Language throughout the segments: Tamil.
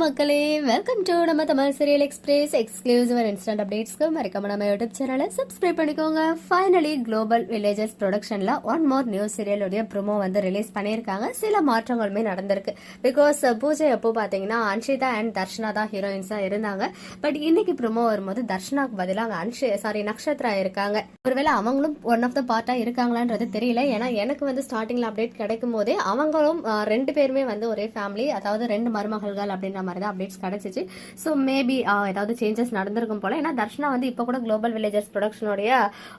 மக்களே வெல்கம் டு நம்ம Tamil serial express exclusive instant அப்டேட்ஸ்க்கு மறக்காம நம்ம யூடியூப் சேனலை சப்ஸ்கிரைப் பண்ணிக்கோங்க. ஃபைனலி குளோபல் வில்லேஜஸ் ப்ரொடக்ஷனில் ஒன் மோர் நியூ சீரியலுடைய ப்ரோமோ வந்து ரிலீஸ் பண்ணியிருக்காங்க. சில மாற்றங்களுமே நடந்திருக்கு. பிகாஸ் பூஜை அப்போ பார்த்தீங்கன்னா அன்ஷிதா அண்ட் தர்ஷனா தான் ஹீரோயின்ஸாக இருந்தாங்க. பட் இன்னைக்கு ப்ரோமோ வரும்போது தர்ஷனாக்கு பதிலாக அன்ஷி சாரி நக்ஷத்ரா இருக்காங்க. ஒருவேளை அவங்களும் ஒன் ஆஃப் த பார்ட்டாக இருக்காங்களான்றது தெரியல. ஏன்னா எனக்கு வந்து ஸ்டார்டிங்ல அப்டேட் கிடைக்கும் போதே அவங்களும் ரெண்டு பேருமே வந்து ஒரே ஃபேமிலி அதாவது ரெண்டு மருமகள்கள் அப்படின்ற மாதிரி தான் அப்டேட்ஸ் கிடைச்சிச்சு ஸோ மேபி ஏதாவது சேஞ்சஸ் நடந்திருக்கும் போல. ஏன்னா தர்ஷனா வந்து இப்போ கூட குளோபல் வில்லேஜஸ் ப்ரொடக்ஷனுடைய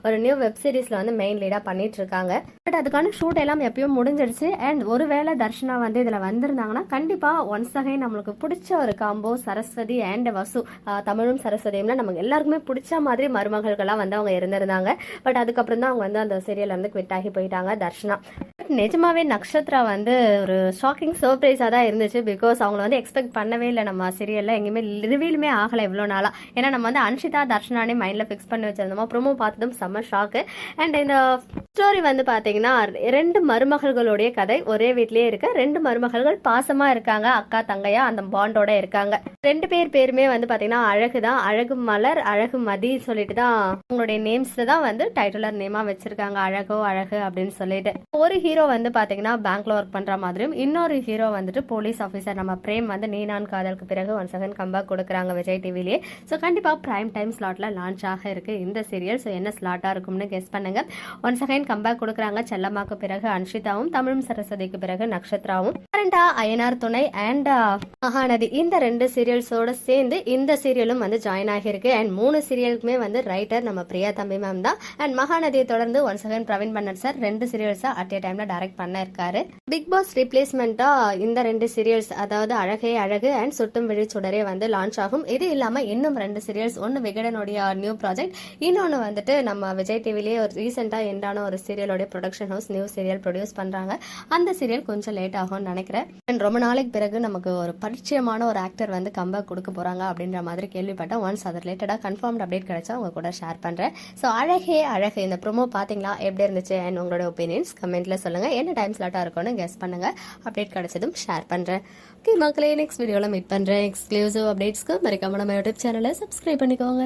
ஒரு நியூ வெப் சீரிஸ்ல வந்து மெயின் லீடாக பண்ணிட்டு இருக்காங்க பட் அதுக்கான ஷூட் எல்லாம் எப்பயும் முடிஞ்சிடுச்சு. அண்ட் ஒருவேளை தர்ஷனா வந்து இதில் வந்திருந்தாங்கன்னா கண்டிப்பாக ஒன்ஸ் அகைன் நம்மளுக்கு பிடிச்ச ஒரு காம்போ சரஸ்வதி அண்ட் வசு தமிழும் சரஸ்வதியும்ல நமக்கு எல்லாருக்குமே பிடிச்ச மாதிரி மருமகள்கள்லாம் வந்து அவங்க இருந்திருந்தாங்க. பட் அதுக்கப்புறம் தான் அவங்க வந்து அந்த சீரியல் வந்து குவிட் ஆகி போயிட்டாங்க தர்ஷனா. பட் நிஜமாவே நக்ஷத்ரா வந்து ஒரு ஷாக்கிங் சர்ப்ரைஸாக தான் இருந்துச்சு. பிகாஸ் அவங்கள வந்து எக்ஸ்பெக்ட் பண்ணவே இல்லை. நம்ம சீரியலில் எங்கேயுமே ரிவீலுமே ஆகலை இவ்வளோ நாளாக ஏன்னா நம்ம வந்து அன்ஷிதா தர்ஷனானே மைண்டில் ஃபிக்ஸ் பண்ணி வச்சிருந்தோமா? ப்ரோமோ பார்த்ததும் செம்ம ஷாக்கு அண்ட் இந்த ஸ்டோரி வந்து பார்த்தீங்கன்னா ரெண்டு மருமகள்களுடைய கதை ஒரே வீட்லயே இருக்க. ரெண்டு மருமகள்கள் பாசமாக இருக்காங்க. அக்கா தங்கையா அந்த பாண்டோட இருக்காங்க. ரெண்டு பேர் பேருமே வந்து பார்த்தீங்கன்னா அழகு தான் அழகு மலர் அழகு மதி சொல்லிட்டு தான் உங்களுடைய நேம்ஸ் தான் வந்து டைட்டிலர் நேமா வச்சிருக்காங்க. அழகோ அழகு அப்படின்னு சொல்லிட்டு. ஒரு ஹீரோ வந்து பாத்தீங்கன்னா பேங்க்ல ஒர்க் பண்ற மாதிரியும் இன்னொரு ஹீரோ வந்துட்டு போலீஸ் ஆஃபீஸர் நம்ம பிரேம் வந்து நீ நான் காதலுக்கு பிறகு ஒன் செகண்ட் கம்பேக் கொடுக்குறாங்க விஜய் டிவிலேயே ஸோ கண்டிப்பா பிரைம் டைம் ஸ்லாட்ல லான்ச் ஆக இருக்கு இந்த சீரியல் ஸோ என்ன ஸ்லாட்டா இருக்கும்னு கெஸ் பண்ணுங்க. ஒன் செகண்ட் கம்பேக் கொடுக்குறாங்க செல்லம்மாக்கு பிறகு அன்ஷிதாவும் தமிழும் சரஸ்வதிக்கு பிறகு நக்ஷத்ராவும். கரண்டா அயனார் துணை அண்ட் மகாநதி இந்த ரெண்டு சீரியல்ஸோட சேர்ந்து இந்த சீரியலும் வந்து ஜாயின் ஆகியிருக்கு. அண்ட் மூணு சீரியலுக்குமே வந்து ரைட்டர் நம்ம பிரியா தம்பி மேம் தான். அண்ட் மகாநதியை தொடர்ந்து one second Praveen Bennett sir ரெண்டு சீரியல்ஸா அட் ஏ டைம்ல டைரக்ட் பண்ண இருக்காரு பிக் பாஸ் ரீப்ளேஸ்மெண்டா இந்த ரெண்டு சீரியல்ஸ் அதாவது அழகே அழகு அண்ட் சுட்டும் விழிச்சுடரே வந்து லான்ச் ஆகும். இது இல்லாம இன்னும் ரெண்டு சீரியல்ஸ் ஒன்னு விகடனுடைய நியூ ப்ராஜெக்ட் இன்னொன்னு வந்துட்டு நம்ம விஜய் டிவிலேயே ஒரு ரீசெண்டா எண்டான ஒரு சீரியலோடைய production house new serial produce பண்றாங்க. அந்த சீரியல் கொஞ்சம் லேட் ஆகும்னு நினைக்கிறேன். ரொம்ப நாளைக்கு பிறகு நமக்கு ஒரு பரிச்சயமான ஒரு ஆக்டர் வந்து கம்பேக் கொடுக்க போறாங்க அப்படின்ற மாதிரி கேள்விப்பட்டேன். ஒன்ஸ் அது ரிலேட்டடாக கன்ஃபார்ம்ட் அப்டேட் கிடைச்சா உங்க கூட ஷேர் பண்றேன். ஸோ அழகே அழகு இந்த ப்ரோமோ பாத்தீங்களா? எப்படி இருந்துச்சு? அண்ட் உங்களோட ஒப்பீனியன்ஸ் கமெண்ட்ல சொல்லுங்க. என்ன டைம் ஸ்லாட்டா இருக்கும்னு கெஸ் பண்ணுங்க. அப்டேட் கிடைச்சதும் ஷேர் பண்றேன். ஓகே மக்களே நெக்ஸ்ட் வீடியோல மீட் பண்றேன். எக்ஸ்க்ளூசிவ் அப்டேட்ஸ்க்கு மறக்காம நம்ம யூடியூப் சேனலை சப்ஸ்கிரைப் பண்ணிக்கோங்க.